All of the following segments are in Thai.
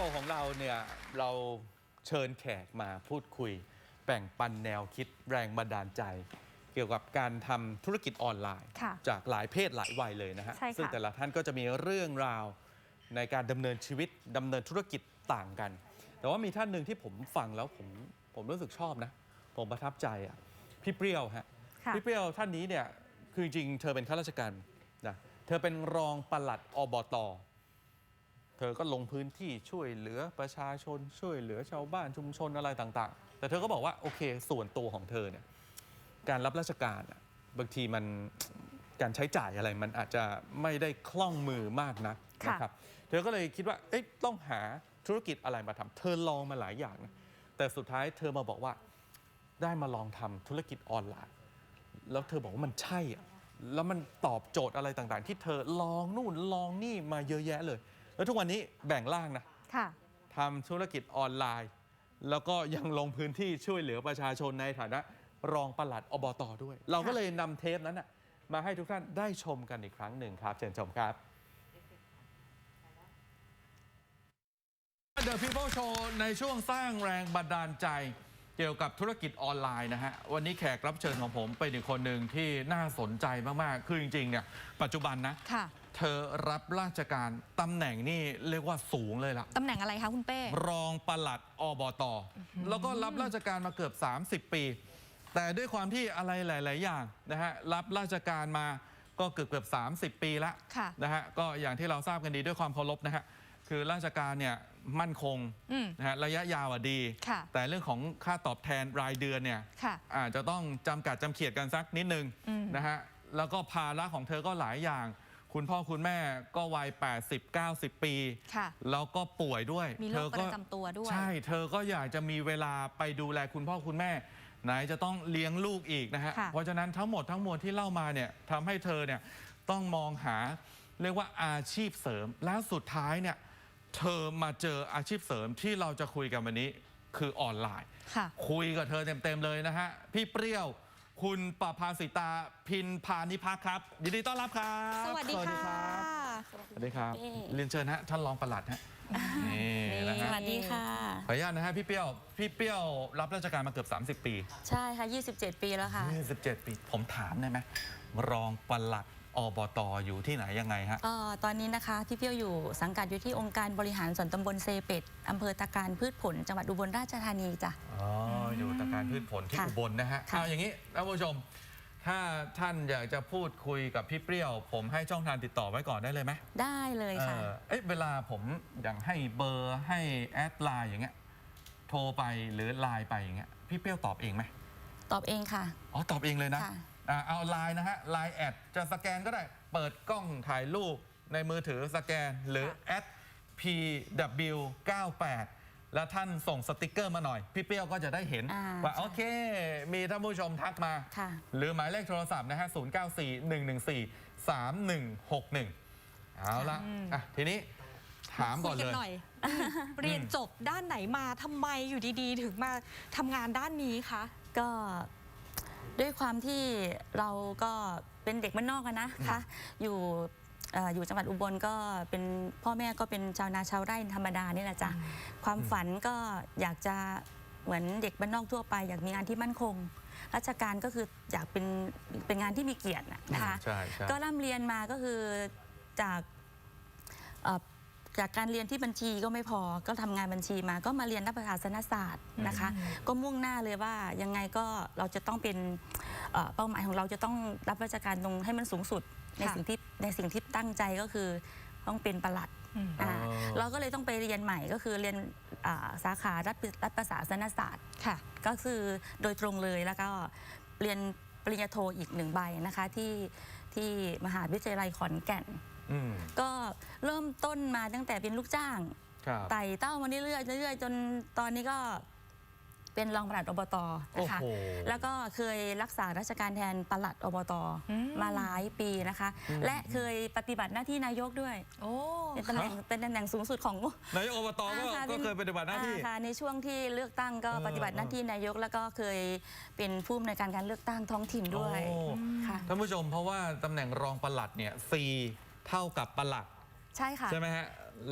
ชว์ของเราเนี่ยเราเชิญแขกมาพูดคุย แบ่งปันแนวคิดแรงบันดาลใจ เกี่ยวกับการทำธุรกิจออนไลน์ ค่ะจากหลายเพศหลายวัยเลยนะฮะ ใช่ค่ะ ซึ่งแต่ละท่านก็จะมีเรื่องราวในการดำเนินชีวิตดำเนินธุรกิจต่างกัน แต่ว่ามีท่านหนึ่งที่ผมฟังแล้วผมผมรู้สึกชอบนะ ผมประทับใจอะพี่เปรี้ยวฮะ ค่ะ พี่เปรี้ยวท่านนี้เนี่ยคือจริงๆเธอเป็นข้าราชการนะเธอเป็นรองปลัดอบต เธอก็ลงพื้นที่ช่วยเหลือประชาชนช่วยเหลือชาวบ้านชุมชนอะไรต่างๆ แต่เธอก็บอกว่าโอเคส่วนตัวของเธอเนี่ยการรับราชการอะบางทีมันการใช้จ่ายอะไรมันอาจจะไม่ได้คล่องมือมากนะค่ะนะครับ เธอก็เลยคิดว่าเอ๊ะต้องหาธุรกิจอะไรมาทำเธอลองมาหลายอย่างนะแต่สุดท้ายเธอมาบอกว่าได้มาลองทำธุรกิจออนไลน์ แล้วเธอบอกว่ามันใช่อะแล้วมันตอบโจทย์อะไรต่างๆ ที่เธอลองนู่นลองนี่มาเยอะแยะเลย แล้วทุกวันนี้แบ่งร่างนะค่ะ ทำธุรกิจออนไลน์ แล้วก็ยังลงพื้นที่ช่วยเหลือประชาชนในฐานะรองปลัดอบตด้วย เราก็เลยนำเทปนั้นนะมาให้ทุกท่านได้ชมกันอีกครั้งหนึ่งครับเชิญชมครับ The People Show ในช่วงสร้างแรงบันดาลใจเกี่ยวกับธุรกิจออนไลน์นะฮะ วันนี้แขกรับเชิญของผมเป็นอีกคนหนึ่งที่น่าสนใจมาก ๆ คือจริง ๆ เนี่ย ปัจจุบันนะ ค่ะ เธอรับราชการตำแหน่งนี่เรียกว่าสูงเลยล่ะ ตำแหน่งอะไรคะคุณเป้ รองปลัดอบตแล้วก็รับราชการมาเกือบ 30 ปี แต่ด้วยความที่อะไรหลาย ๆ อย่างนะฮะรับราชการมาก็เกือบเกือบ30 ปีแล้วค่ะนะฮะก็อย่างที่เราทราบกันดีด้วยความเคารพนะฮะคือราชการเนี่ยมั่นคงอืมนะฮะระยะยาวอะดี ค่ะ แต่เรื่องของค่าตอบแทนรายเดือนเนี่ยค่ะ อาจจะต้องจำกัดจำเขียดกันสักนิดนึงอืม นะฮะแล้วก็ภาระของเธอก็หลายอย่าง คุณพ่อคุณแม่ก็วัย 80-90 ปี ค่ะ แล้วก็ป่วยด้วยมีโรคเธอปก็ระจำตัวด้วย ใช่ เธอก็อยากจะมีเวลาไปดูแลคุณพ่อคุณแม่ ไหนจะต้องเลี้ยงลูกอีกนะฮะ ค่ะ เพราะฉะนั้นทั้งหมดทั้งมวลที่เล่ามาเนี่ยทำให้เธอเนี่ยต้องมองหาเรียกว่าอาชีพเสริม แล้วสุดท้ายเนี่ยเธอมาเจออาชีพเสริมที่เราจะคุยกันวันนี้คือออนไลน์ ค่ะ คุยกับเธอเต็มๆเลยนะฮะ พี่เปรี้ยว คุณประภาสิตาพินพานิพักครับ ยินดีต้อนรับครับสวัสดีค่ะรับสวัสดีครับเอ๊ะเรียนเชิญฮะท่านรองปลัดฮะนี่นะสฮะวัสดีค่ะ ขออนุญาตนะฮะพี่เปรี้ยวพี่เปรี้ยวรับราชการมาเกือบ 30 ปี ใช่ค่ะ 27 ปีแล้วค่ะ 27 ปี ผมถามได้ไหมรองปลัด อบตอยู่ที่ไหนยังไงฮะ เอ่อตอนนี้นะคะพี่เปี้ยวอยู่สังกัดอยู่ที่องค์การบริหารส่วนตำบลเซเป็ดอำเภอตะการพืชผล จังหวัดอุบลราชธานีจ้ะ อ๋อ อยู่ตะการพืชผลที่ค่ะอุบลนะฮะค่ะ เอาอย่างนี้ท่านผู้ชม ถ้าท่านอยากจะพูดคุยกับพี่เปรี้ยว ผมให้ช่องทางติดต่อไว้ก่อนได้เลยไหมได้เลยค่ะ เออเอ๊ะเวลาผมอย่างให้เบอร์ให้แอดไลน์อย่างเงี้ย โทรไปหรือไลน์ไปอย่างเงี้ย พี่เปรี้ยวตอบเองไหมตอบเองค่ะอ๋อ ตอบเองเลยนะ ค่ะ อ่าเอาไลน์นะฮะไลน์แอดจะสแกนก็ได้เปิดกล้องถ่ายรูปในมือถือสแกนหรือแอด pw98 แล้วท่านส่งสติกเกอร์มาหน่อย พี่เปรี้ยวก็จะได้เห็น อ่าว่าใช่โอเค มีท่านผู้ชมทักมา ค่ะ หรือหมายเลขโทรศัพท์นะฮะ 0941143161 เอาละอะทีนี้ถามก่อนคุเลยหน่อย เรียนจบด้านไหนมาทำไมอยู่ดีๆ ถึงมาทำงานด้านนี้คะ ก็ ด้วยความที่เราก็เป็นเด็กบ้านนอกกันนะคะอยู่เอ่ออยู่จังหวัดอุบลก็เป็นพ่อแม่ก็เป็นชาวนาชาวไร่ธรรมดานี่แหละจ้ะความฝันก็อยากจะเหมือนเด็กบ้านนอกทั่วไป อยากมีงานที่มั่นคง ราชการก็คืออยากเป็นเป็นงานที่มีเกียรติน่ะนะคะ ใช่ใช่ ก็ร่ำเรียนมาก็คือจากเอ่อ จากการเรียนที่บัญชีก็ไม่พอ ก็ทำงานบัญชีมา ก็มาเรียนรัฐศาสนศาสตร์นะคะ ก็มุ่งหน้าเลยว่ายังไงก็เราจะต้องเป็นเอ่อเป้าหมายของเราจะต้องรับราชการตรงให้มันสูงสุดในค่ะสิ่งที่ในสิ่งที่ตั้งใจก็คือต้องเป็นประหลัดอืมอ่าอ๋อเราก็เลยต้องไปเรียนใหม่ก็คือเรียนอ่าสาขารัฐรัฐศาสนศาสตร์ค่ะ ก็คือโดยตรงเลยแล้วก็เรียนปริญญาโทอีกหนึ่งใบนะคะที่ที่มหาวิทยาลัยขอนแก่น อืมก็เริ่มต้นมาตั้งแต่เป็นลูกจ้างครับ ไต่เต้ามาเรื่อยๆเรื่อยๆจนตอนนี้ก็เป็นรองปลัดอบตนะคะ โอ้โหแล้วก็เคยรักษาราชการแทนปลัดอบตอืม มาหลายปีนะคะและเคยปฏิบัติหน้าที่นายกด้วย โอ้ เป็นตำแหน่งเป็นตำแหน่งสูงสุดของ นายกอบตก็อ่าค่ะก็เคยปฏิบัติหน้าที่ อ่ค่ะในช่วงที่เลือกตั้งก็เออ ปฏิบัติหน้าที่นายก แล้วก็เคยเป็นผู้อำนวยการการเลือกตั้งท้องถิ่นด้วยโอ้ค่ะ ท่านผู้ชมเพราะว่าตำแหน่งรองปลัดเนี่ยซี เท่ากับปลัดใช่ค่ะใช่ไหมฮะ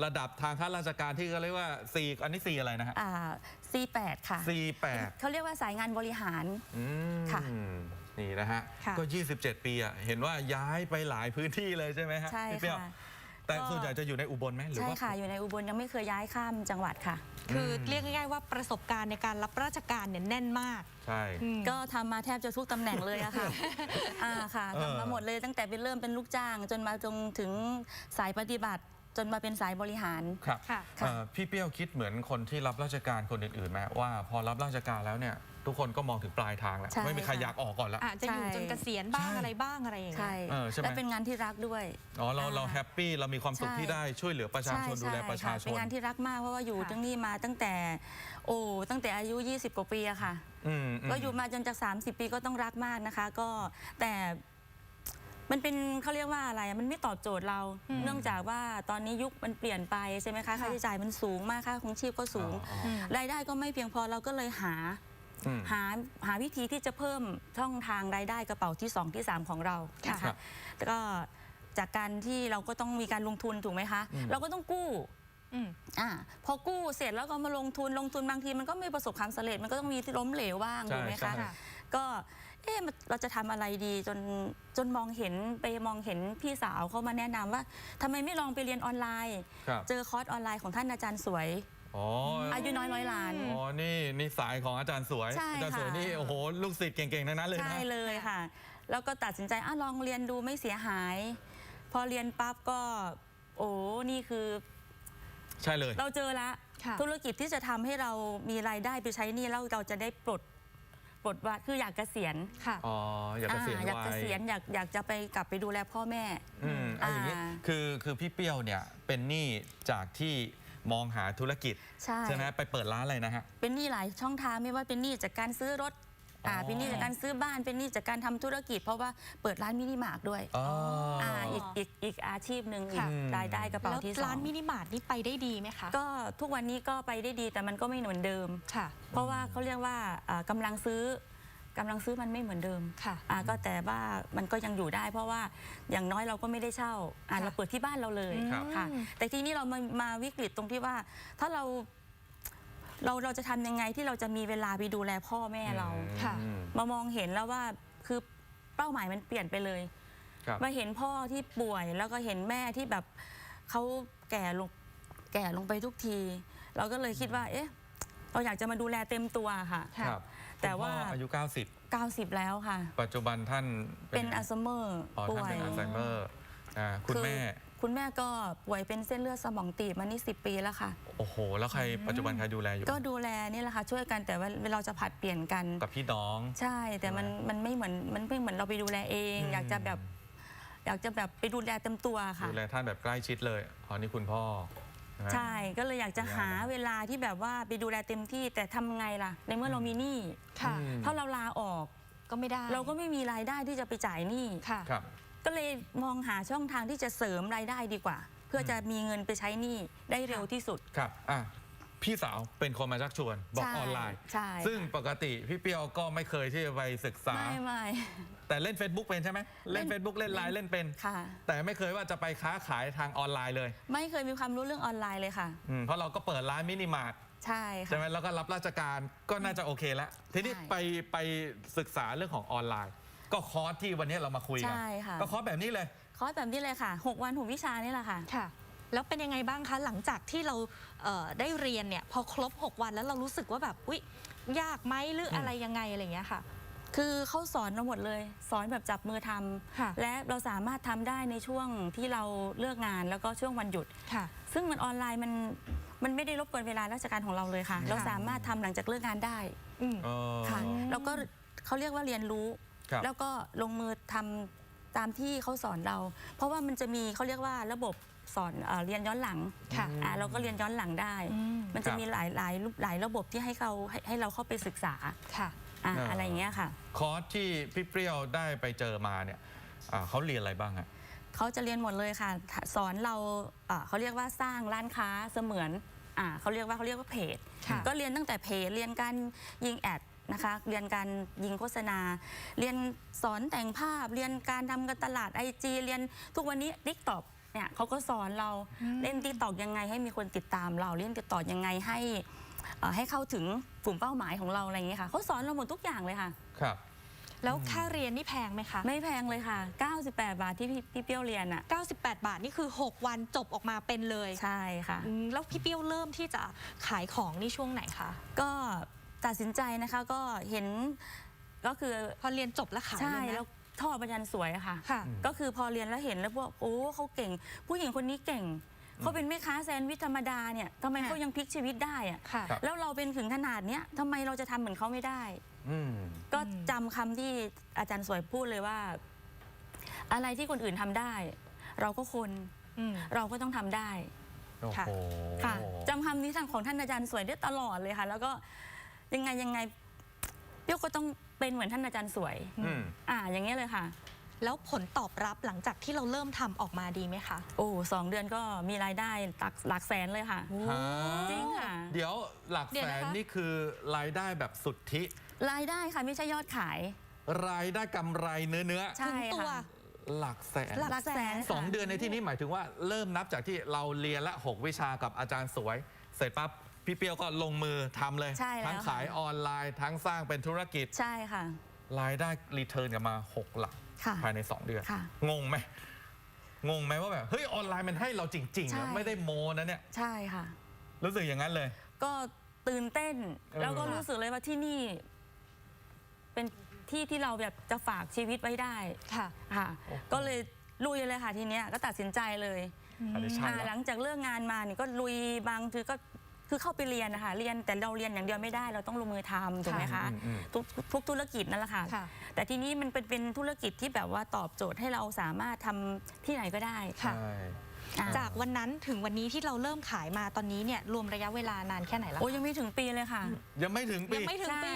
ระดับทางข้าราชการที่เขาเรียกว่า C อันนี้ C อะไรนะฮะ อ่า C8 ค่ะ C8 เขาเรียกว่าสายงานบริหาร อืมค่ะนี่นะฮะ ค่ะก็ 27 ปีอะเห็นว่าย้ายไปหลายพื้นที่เลยใช่ไหมฮะใช่พี่เปรี้ยว ค่ะ แต่ก็ส่วนใหญ่จะอยู่ในอุบลไหมหรือใช่ว่า ค่ะ อยู่ในอุบลยังไม่เคยย้ายข้ามจังหวัดค่ะ คือเรียกง่ายๆว่าประสบการณ์ในการรับราชการเนี่ยแน่นมากใช่ อืม ก็ทำมาแทบจะทุกตำแหน่งเลยอะค่ะ อ่าค่ะเออ ทำมาหมดเลยตั้งแต่เป็นเริ่มเป็นลูกจ้าง จนมาจงถึงสายปฏิบัติ จนมาเป็นสายบริหาร ครับค่ะ เอ่อพี่เปรี้ยวคิดเหมือนคนที่รับราชการคนอื่นๆไหมว่าพอรับราชการแล้วเนี่ย ทุกคนก็มองถึงปลายทางแล้ว ใช่ไม่มีใครค่ะ อยากออกก่อนแล้วอาจจะอยู่ใช่ จนเกษียณบ้างใช่อะไรบ้างอะไรอย่างเงี้ใช่ ย เออใช่ไหมและเป็นงานที่รักด้วย อ๋อเราเราอ่าแฮปปี้เรามีความสุขใช่ ที่ได้ช่วยเหลือประชาชนดูแลประชาชเป็นนงานที่รักมากเพราะว่าอยู่ค่ะ ตั้งนี่มาตั้งแต่ โอ้ตั้งแต่อายุ 20 กว่าปีอะค่ะ อืมม ก็อยู่มาจนจาก 30 ปีก็ต้องรักมากนะคะ ก็แต่มันเป็นเขาเรียกว่าอะไรอะมันไม่ตอบโจทย์เรา อืม เนื่องจากว่าตอนนี้ยุคมันเปลี่ยนไปใช่ไหมคะค่ะค่าใช้จ่ายมันสูงมากค่าของชีพก็สูง อ๋ออ๋อ ม รายได้ก็ไม่เพียงพอเราก็เลยหา อืม หาหาวิธีที่จะเพิ่มช่องทางรายได้กระเป๋าที่ 2 ที่ 3 ของเรานะครัคะบแล้วก็จากการที่เราก็ต้องมีการลงทุนถูกไหมคะ อืม เราก็ต้องกู้อืม อ่าพอกู้เสร็จแล้วก็มาลงทุนลงทุนบางทีมันก็ไม่ประสบความสำเร็จมันก็ต้องมีที่ล้มเหลวบ้างใช่ถูกไหมใช่ คะ ค่ะ ก็เอ๊ะมันเราจะทำอะไรดีจนจนมองเห็นไปมองเห็นพี่สาวเขามาแนะนำว่าทำไมไม่ลองไปเรียนออนไลน์ ครับ เจอคอร์สออนไลน์ของท่านอาจารย์สวย อ๋ออายุน้อยร้อยล้าน อ๋อนี่นี่สายของอาจารย์สวย ใช่อาจารย์สวยค่ะ นี่โอ้โหลูกศิษย์เก่งๆทั้งนั้นเลยนะ ใช่เลยค่ะ แล้วก็ตัดสินใจอะลองเรียนดูไม่เสียหาย พอเรียนปั๊บก็ โอ้นี่คือใช่เลย เราเจอละค่ะ ธุรกิจที่จะทำให้เรามีรายได้ไปใช้หนี่แล้วเราจะได้ปลดปลดว่าคืออยากเกษียณค่ะ อ๋ออยากเกษียณอ่าอยากไวเกษียณอยากอยากจะไปกลับไปดูแลพ่อแม่ อืมเอาอย่างนี้อ่า คือคือพี่เปรี้ยวเนี่ยเป็นหนี้จากที่ มองหาธุรกิจใช่ใช่ ไหมไปเปิดร้านอะไรนะฮะ เป็นหนี้หลายช่องทางไม่ว่าเป็นหนี้จากการซื้อรถอ่าอ๋อ เป็นหนี้จากการซื้อบ้าน เป็นหนี้จากการทำธุรกิจ เพราะว่าเปิดร้านมินิมาร์ทด้วยอ๋อออ่าอีกอีกอีกอาชีพหนึ่งอีกค่ะ รายได้กระเป๋าแล้วที่สอร้านงมินิมาร์ทนี่ไปได้ดีไหมคะก็ทุกวันนี้ก็ไปได้ดีแต่มันก็ไม่เหมือนเดิม ค่ะ เพราะว่าเขาเรียกว่าอ่ากำลังซื้อ กำลังซื้อมันไม่เหมือนเดิมค่ะ อ่าก็แต่ว่ามันก็ยังอยู่ได้ เพราะว่าอย่างน้อยเราก็ไม่ได้เช่าอ่าค่ะ เราเปิดที่บ้านเราเลยครับ ค่ะ แต่ทีนี้เรามามาวิกฤตตรงที่ว่า ถ้าเราเราเราจะทำยังไงที่เราจะมีเวลาไปดูแลพ่อแม่เรา ค่ะ อืม มามองเห็นแล้วว่าคือเป้าหมายมันเปลี่ยนไปเลย ครับ มาเห็นพ่อที่ป่วยแล้วก็เห็นแม่ที่แบบเขาแก่ลงแก่ลงไปทุกที เราก็เลยคิดว่า เอ๊ะ เราอยากจะมาดูแลเต็มตัวค่ะค่ะครับ แต่ว่าคุณพ่ออายุ 90แล้วค่ะ90ปัจจุบันท่านเป็นอัลไซเมอร์อ๋อป่ท่านวยเป็นอัลไซเมอร์อ่าคุณอ แม่ คุณแม่ก็ป่วยเป็นเส้นเลือดสมองตีบมานี่สิปีแล้วค่ะ โอ้โห แล้วใครปัจจุบันใครดูแลอยู่ ก็ดูแลนี่แหละค่ะ ช่วยกันแต่ว่าเราจะผัดเปลี่ยนกัน กับพี่น้อง ใช่แต่มันมันไม่เหมือนมันไม่เหมือนเราไปดูแลเอง อืม อยากจะแบบ อยากจะแบบไปดูแลเต็มตัวค่ะ ดูแลท่านแบบใกล้ชิดเลยอ๋อนี่คุณพ่อ นะฮะใช่ก็เลยอยากจะหาขออนุญาตนะเวลาที่แบบว่าไปดูแลเต็มที่แต่ทำไงล่ะ ในเมื่อเรามีหนี้ค่ะ อืม ถ้าเราลาออก ก็ไม่ได้เราก็ไม่มีรายได้ที่จะไปจ่ายหนี้ค่ะ ครับ ก็เลยมองหาช่องทางที่จะเสริมรายได้ดีกว่า เพื่อจะมีเงินไปใช้หนี้ได้เร็วที่สุดครับอะพี่สาวเป็นคนมาชักชวนบอกใช่ออนไลน์ ใช่ซึ่งปกติพี่เปียวก็ไม่เคยที่จะไปศึกษา ไม่ไม่ แต่เล่น Facebook เป็นใช่ไหมเล่น Facebook เล่นไลน์เล่นเป็น ค่ะ แต่ไม่เคยว่าจะไปค้าขายทางออนไลน์เลยไม่เคยมีความรู้เรื่องออนไลน์เลยค่ะ อืมเพราะเราก็เปิดร้านมินิมาร์ทใช่ใช่ค่ะไหมแล้วก็รับราชการก็น่าจะโอเคแล้ว ทีนี้ใช่ไปไปศึกษาเรื่องของออนไลน์ ก็คอร์สที่วันนี้เรามาคุยกัใช่ค่ะ ก็คอร์สแบบนี้เลย คอร์สแบบนี้เลยค่ะ 6 วันหกวิชานี่แหละค่ะ ค่ะ แล้วเป็นยังไงบ้างคะ หลังจากที่เราเอ่อได้เรียนเนี่ย พอครบ 6 วันแล้วเรารู้สึกว่าแบบ อุ๊ย ยากไหมหรืออะไรยังไงอะไรอย่างเงี้ยค่ะ คือเขาสอนเราหมดเลย สอนแบบจับมือทำค่ะและเราสามารถทำได้ในช่วงที่เราเลิกงานแล้วก็ช่วงวันหยุด ค่ะ ซึ่งมันออนไลน์มันมันไม่ได้รบกวนเวลาราชการของเราเลยค่ะค่ะเราสามารถทำหลังจากเลิกงานได้อืมเออค่ะแล้วก็เขาเรียกว่าเรียนรู้ ครับ แล้วก็ลงมือทำตามที่เขาสอนเรา เพราะว่ามันจะมีเขาเรียกว่าระบบสอนเออเรียนย้อนหลังค่ะ อ่าเราก็เรียนย้อนหลังได้ อืมมันจะครับมีหลายหลายรูปหลายระบบที่ให้เขาให้ให้เราเข้าไปศึกษา ค่ะ อ่าอ่า อะไรอย่างเงี้ยค่ะ คอร์สที่พี่เปรี้ยวได้ไปเจอมาเนี่ยอ่าเขาเรียนอะไรบ้างฮะ เขาจะเรียนหมดเลยค่ะ สอนเราเอ่อเขาเรียกว่าสร้างร้านค้าเสมือนอ่าเขาเรียกว่าเขาเรียกว่าเพจ ค่ะ ก็เรียนตั้งแต่เพจ เรียนการยิงแอดนะคะ เรียนการยิงโฆษณา เรียนสอนแต่งภาพ เรียนการทำการตลาดไอจีเรียนทุกวันนี้ t ิ k t o k เนี่ยเขาก็สอนเราอืมเล่นติ๊กตอกยังไงให้มีคนติดตามเรา เล่นติ๊กตอกยังไงให้ เอ่อให้เข้าถึงกลุ่มเป้าหมายของเราอะไรอย่างเงี้ยค่ะเขาสอนเราหมดทุกอย่างเลยค่ะ ครับ แล้วค่าเรียนนี่แพงไหมคะ ไม่แพงเลยค่ะ 98 บาทที่พี่พี่เปี้ยวเรียนอะ 98 บาทนี่คือ 6 วันจบออกมาเป็นเลยใช่ค่ะ อืมแล้วพี่เปี้ยวเริ่มที่จะขายของนี่ช่วงไหนคะ ก็ตัดสินใจนะคะก็เห็นก็คือพอเรียนจบแล้วขายใช่เลยไหมแล้วท่อประจันสวยอะค่ะ ค่ะอืมก็คือพอเรียนแล้วเห็นแล้วพวกโอ้เขาเก่ง ผู้หญิงคนนี้เก่ง เขาเป็นแม่ค้าแซนด์วิชธรรมดาเนี่ยทำไมค่ะเขายังพลิกชีวิตได้อะค่ะ ครับ แล้วเราเป็นถึงขนาดเนี้ยทำไมเราจะทำเหมือนเขาไม่ได้ อืม ก็อืมจำคำที่อาจารย์สวยพูดเลยว่า อะไรที่คนอื่นทำได้ เราก็คนอืม เราก็ต้องทำได้ โอ้ค่ะ โห ค่ะจำคำนี้ทางของท่านอาจารย์สวยได้ตลอดเลยค่ะ แล้วก็ยังไงยังไงเปรี้ยวก็ต้องเป็นเหมือนท่านอาจารย์สวย อืม อ่าอย่างเงี้ยเลยค่ะ แล้วผลตอบรับหลังจากที่เราเริ่มทำออกมาดีไหมคะ โอ้สองเดือนก็มีรายได้หลักหลักแสนเลยค่ะ ฮะจริงค่ะ เดี๋ยวหลักเดี๋ยวแสนะนคะ นี่คือรายได้แบบสุทธิ รายได้ค่ะไม่ใช่ยอดขาย รายได้กำไรเนื้อเนื้อใช่ถึงตัว ค่ะ หลักแสนหลัก แสน สองเดือนในที่นี้หมายถึงว่าเริ่มนับจากที่เราเรียนละ 6 วิชากับอาจารย์สวย เสร็จปั๊บพี่เปียวก็ลงมือทำเลย ใช่แล้วทั้งขายค่ะออนไลน์ทั้งสร้างเป็นธุรกิจ ใช่ค่ะ รายได้รีเทิร์นกลับมา 6 หลัก ค่ะภายใน 2 เดือน ค่ะงงไหมงงไหมว่าแบบเฮ้ยออนไลน์มันให้เราจริงๆใช่ นะไม่ได้โมนะเนี่ยใช่ค่ะ รู้สึกอย่างนั้นเลย ก็ตื่นเต้น เออ แล้วก็รู้สึกเลยว่าที่นี่ เป็นที่ที่เราแบบจะฝากชีวิตไว้ได้ค่ะ ค่ะก็เลยลุยเลยค่ะทีเนี้ยก็ตัดสินใจเลยอันนี้ใช่อ่าแล้วหลังจากเลิกงานมานี่ก็ลุยบางทีก็ คือเข้าไปเรียนนะคะเรียนแต่เราเรียนอย่างเดียวไม่ได้ เราต้องลงมือทำถูกไหมคะอืมอืม ทุกทุกธุรกิจนั่นแหละค่ะ ค่ะ แต่ทีนี้มันเป็นเป็นธุรกิจที่แบบว่าตอบโจทย์ให้เราสามารถทำที่ไหนก็ได้ค่ะ ใช่ อ่าจากวันนั้นถึงวันนี้ที่เราเริ่มขายมาตอนนี้เนี่ยรวมระยะเวลานานแค่ไหนแล้วโอ้ยังไม่ถึงปีเลยค่ะ ยังไม่ถึงปียังไม่ถึงใช่ปี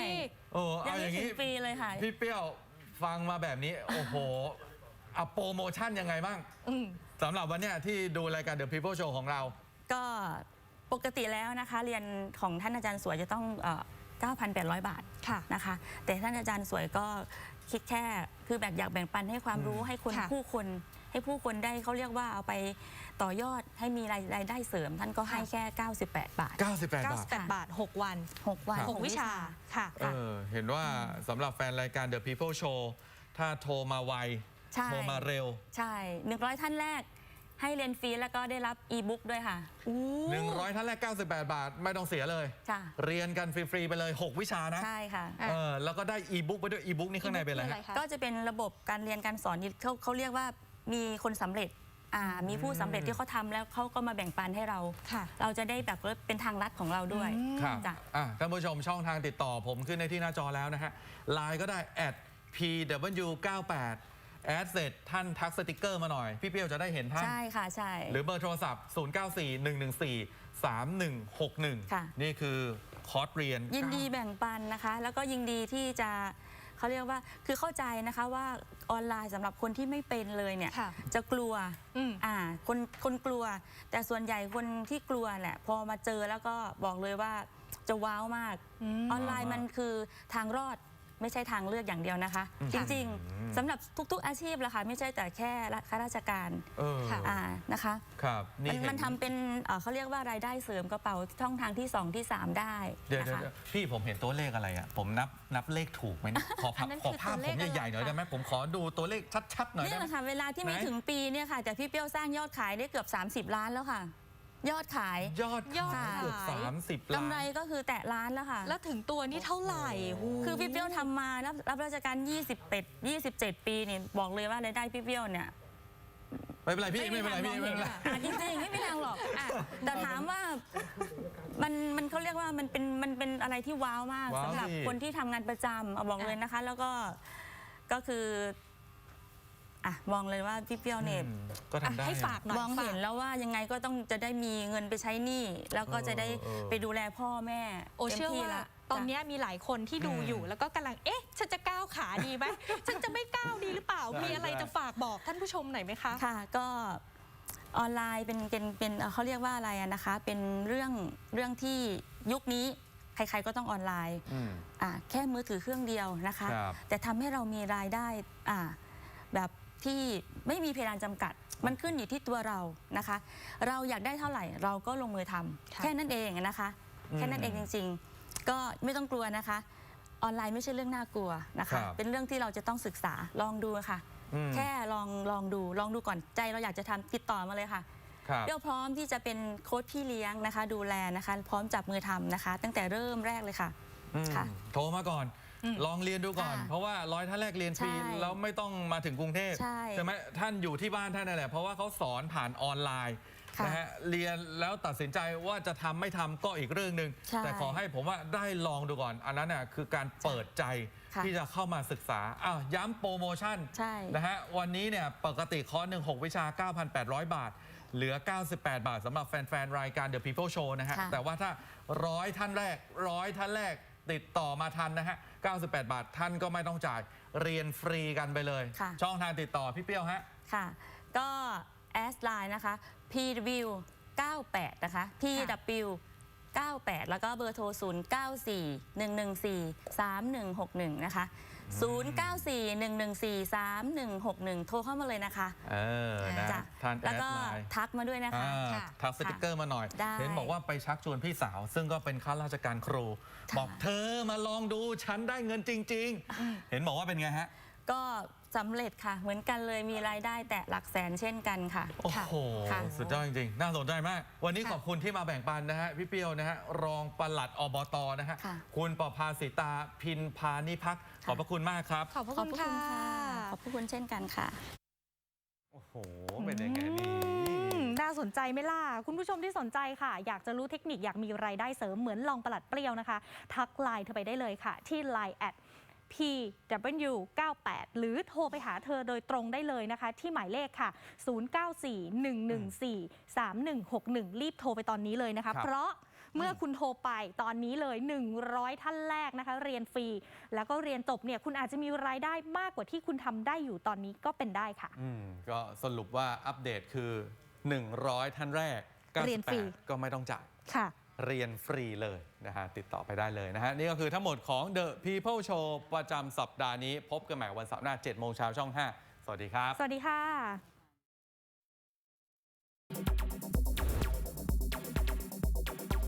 โอ้ยัเอาไม่อย่างถึนี้ งปีเลยค่ะ พี่เปรี้ยวฟังมาแบบนี้ โอ้โหอะโปรโมชั่นยังไงบ้างอืม สำหรับวันเนี้ยที่ดูรายการ The People Show ของเรา ก็ ปกติแล้วนะคะ เรียนของท่านอาจารย์สวยจะต้องเอ่อ9,800 บาทค่ะ นะคะ แต่ท่านอาจารย์สวยก็คิดแค่คือแบบอยากแบ่งปันให้ความรู้อืมให้คนค่ะ ผู้คน ให้ผู้คนได้เขาเรียกว่าเอาไปต่อยอดให้มีรายรายได้เสริม ท่านก็ให้แค่ 98 บาท 98 บาท 98 บาท 6 วัน 6 วันครับ6วิชาค่ะ เออ เห็นว่าสำหรับแฟนรายการ The People Show ถ้าโทรมาไว ใช่ โทรมาเร็ว ใช่ 100 ท่านแรก ให้เรียนฟรีแล้วก็ได้รับอีบุ๊กด้วยค่ะ 100ท่านแรก 98 บาท ไม่ต้องเสียเลย จ้ะ เรียนกันฟรี ๆ ไปเลย 6 วิชานะ ใช่ค่ะอะเออ แล้วก็ได้อีบุ๊กไปด้วยอีบุ๊กนี่ข้างในเป็นอะไรฮะคะก็จะเป็นระบบการเรียนการสอนที่เขาเขาเรียกว่ามีคนสำเร็จอ่ามีผู้สำเร็จที่เขาทำแล้วเขาก็มาแบ่งปันให้เรา ค่ะ เราจะได้แบบว่าเป็นทางลัดของเราด้วยอืมครับจ้ะ อะท่านผู้ชมช่องทางติดต่อผมขึ้นในที่หน้าจอแล้วนะฮะไลน์ก็ได้ @pw98 แอดเสร็จท่านทักสติกเกอร์มาหน่อย พี่เปรี้ยวจะได้เห็นท่าน ใช่ค่ะใช่ หรือเบอร์โทรศัพท์0941143161ค่ะนี่คือคอร์สเรียน ยินดีแบ่งปันนะคะ แล้วก็ยินดีที่จะเขาเรียกว่าคือเข้าใจนะคะว่าออนไลน์สำหรับคนที่ไม่เป็นเลยเนี่ย ค่ะ จะกลัวอืม อ่าคนคนกลัว แต่ส่วนใหญ่คนที่กลัวแหละพอมาเจอแล้วก็บอกเลยว่าจะว้าวมากอืมออนไลน์มันคือทางรอด ไม่ใช่ทางเลือกอย่างเดียวนะคะอืมจริงอืมๆสำหรับทุกๆอาชีพละค่ะไม่ใช่แต่แค่ข้าราชการเออค่ะอ่านะคะครับมันเห็มันทำเป็นเอ่อเขาเรียกว่ารายได้เสริมกระเป๋าช่องทางที่ 2 ที่ 3 ได้เดี๋ยวนะเดี๋ยวคะเดี๋ยวพี่ผมเห็นตัวเลขอะไรอะ ผมนับนับเลขถูกไหมเนี่ยขออัภาพนนั้นขอคือภาพตัวผเลขมอะไรใหญ่ๆหน่อยคะ ได้ไหมผมขอดูตัวเลขชัดๆหน่อยเนี่ยได้ไหม แหละค่ะเวลาที่ไม่ไหน ถึงปีเนี่ยค่ะแต่พี่เปี้ยวสร้างยอดขายได้เกือบ 30 ล้านแล้วค่ะ ยอดขาย ยอดยอดขาย เกือบขายสามสิบล้านกำไรก็คือแตะล้านแล้วค่ะ แล้วถึงตัวนี่เท่าไหร่หูคือพี่เปี้ยวทำมารับรับราชการ21 27 ปีเนี่ยบอกเลยว่ารายได้พี่เปี้ยวเนี่ยไม่เป็นไรพี่ไม่เป็นไรพี่ไม่เป็นไร อะจริงๆไม่มีทางหรอกอะแต่ถามว่ามันมันเขาเรียกว่ามันเป็นมันเป็นอะไรที่ว้าวมากว้าวสำหรับสิ คนที่ทำงานประจำเอาบอกเลยนะคะ แล้วก็ก็คือ อะมองเลยว่าพี่เปี้ยวเนี่ยอืมก็ทำได้ ให้ฝากหน่อยมองเห็นฝากแล้วว่ายังไงก็ต้องจะได้มีเงินไปใช้หนี้แล้วก็จะได้เออเออ ไปดูแลพ่อแม่โอต็มเชื่อที่ว่าละตอนเนี้ยมีหลายคนที่ดูอืมอยู่ แล้วก็กำลังเอ๊ะ ฉันจะก้าวขาดีไหม ฉันจะไม่ก้าวดีหรือเปล่าใช่มีอะไรใช่จะฝากบอกท่านผู้ชมหน่อยไหมคะค่ะก็ออนไลน์เป็นเป็นเป็นเอ่อเขาเรียกว่าอะไรอะนะคะ เป็นเรื่องเรื่องที่ยุคนี้ใครๆก็ต้องออนไลน์อืมอะแค่มือถือเครื่องเดียวนะคะ ครับ แต่ทำให้เรามีรายได้อะแบบ ที่ไม่มีเพดานจำกัด มันขึ้นอยู่ที่ตัวเรานะคะ เราอยากได้เท่าไหร่เราก็ลงมือทำค่ะ แค่นั้นเองนะคะอืมแค่นั้นเองจริง ๆ ก็ไม่ต้องกลัวนะคะ ออนไลน์ไม่ใช่เรื่องน่ากลัวนะครัคะ บ เป็นเรื่องที่เราจะต้องศึกษาลองดูค่ะ อืมแค่ลองลองดูลองดูก่อนใจเราอยากจะทำติดต่อมาเลยค่ะครับเปรี้ยวพร้อมที่จะเป็นโค้ชพี่เลี้ยงนะคะ ดูแลนะคะ พร้อมจับมือทำนะคะ ตั้งแต่เริ่มแรกเลยค่ะ อืมค่ะ โทรมาก่อนอืม ลองเรียนดูก่อน ค่ะเพราะว่าร้อยท่านแรกเรียนฟรีใช่แล้วไม่ต้องมาถึงกรุงเทพใช่ไหมท่านอยู่ที่บ้านท่านนั่นแหละเพราะว่าเขาสอนผ่านออนไลน์ค่ะนะฮะเรียนแล้วตัดสินใจว่าจะทำไม่ทำก็อีกเรื่องหนึ่งใช่แต่ขอให้ผมว่าได้ลองดูก่อน อันนั้นน่ะคือการเปิดใจค่ะที่จะเข้ามาศึกษาอ้าวย้ำโปรโมชั่นใช่ นะฮะวันนี้เนี่ยปกติคอร์สหนึ่ง6วิชา 9,800 บาท เหลือ 98 บาทสำหรับแฟนๆรายการ The People Show นะฮะค่ะ แต่ว่าถ้าร้อยท่านแรกร้อยท่านแรก ติดต่อมาทันนะฮะ 98 บาทท่านก็ไม่ต้องจ่ายเรียนฟรีกันไปเลย ค่ะ ช่องทางติดต่อพี่เปรี้ยวฮะ ค่ะ ก็แอสไลน์นะคะ PW 98นะคะ PW 98 แล้วก็เบอร์โทร 0 9 4 1 1 4 3 1 6 1 นะคะ 0 9 4 1 1 4 3 1 6 1 โทรเข้ามาเลยนะคะ เออนะจ้ะท่านแอแล้วดก็ไลน์ทักมาด้วยนะคะ อ่าค่ะทักสติกเกอร์มาหน่อย ได้เห็นบอกว่าไปชักชวนพี่สาว ซึ่งก็เป็นข้าราชการครู ค่ะ บอกเธอมาลองดูฉันได้เงินจริง ๆ เห็นบอกว่าเป็นไงฮะ ก็ สำเร็จค่ะ เหมือนกันเลยมีรายได้แต่หลักแสนเช่นกันค่ะ โอ้โห ค่ะสุดยอดจริงๆ น่าสนใจมาก วันนี้ค่ะขอบคุณที่มาแบ่งปันนะฮะ พี่เปรี้ยวนะฮะ รองปลัดอบตนะฮะ ค่ะ คุณประภาสิตาพินพานิพักษ์ขอบพระคุณมากครับ ขอบพระขอบคุณพระค่ะ คุณค่ะ ขอบพระคุณเช่นกันค่ะ โอ้โห เป็นยังไงนี่ อืมน่าสนใจไหมล่ะ คุณผู้ชมที่สนใจค่ะ อยากจะรู้เทคนิคอยากมีรายได้เสริมเหมือนลองประหลัดเปรี้ยวนะคะ ทักไลน์เธอไปได้เลยค่ะ ที่ Line แอด PW98 หรือโทรไปหาเธอโดยตรงได้เลยนะคะ ที่หมายเลขค่ะ 0941143161 รีบโทรไปตอนนี้เลยนะคะครับเพราะเมื่อคุณโทรไปตอนนี้เลย 100 ท่านแรกนะคะ เรียนฟรี แล้วก็เรียนจบเนี่ยคุณอาจจะมีรายได้มากกว่าที่คุณทำได้อยู่ตอนนี้ก็เป็นได้ค่ะ อืมก็สรุปว่าอัปเดตคือ 100 ท่านแรกเรียนฟรี 98ก็ไม่ต้องจ่ายค่ะ เรียนฟรีเลยนะฮะติดต่อไปได้เลยนะฮะนี่ก็คือทั้งหมดของ The People Show ประจำสัปดาห์นี้ พบกันใหม่วันเสาร์หน้า7โมงเช้าช่อง 5 สวัสดีครับ สวัสดีค่ะ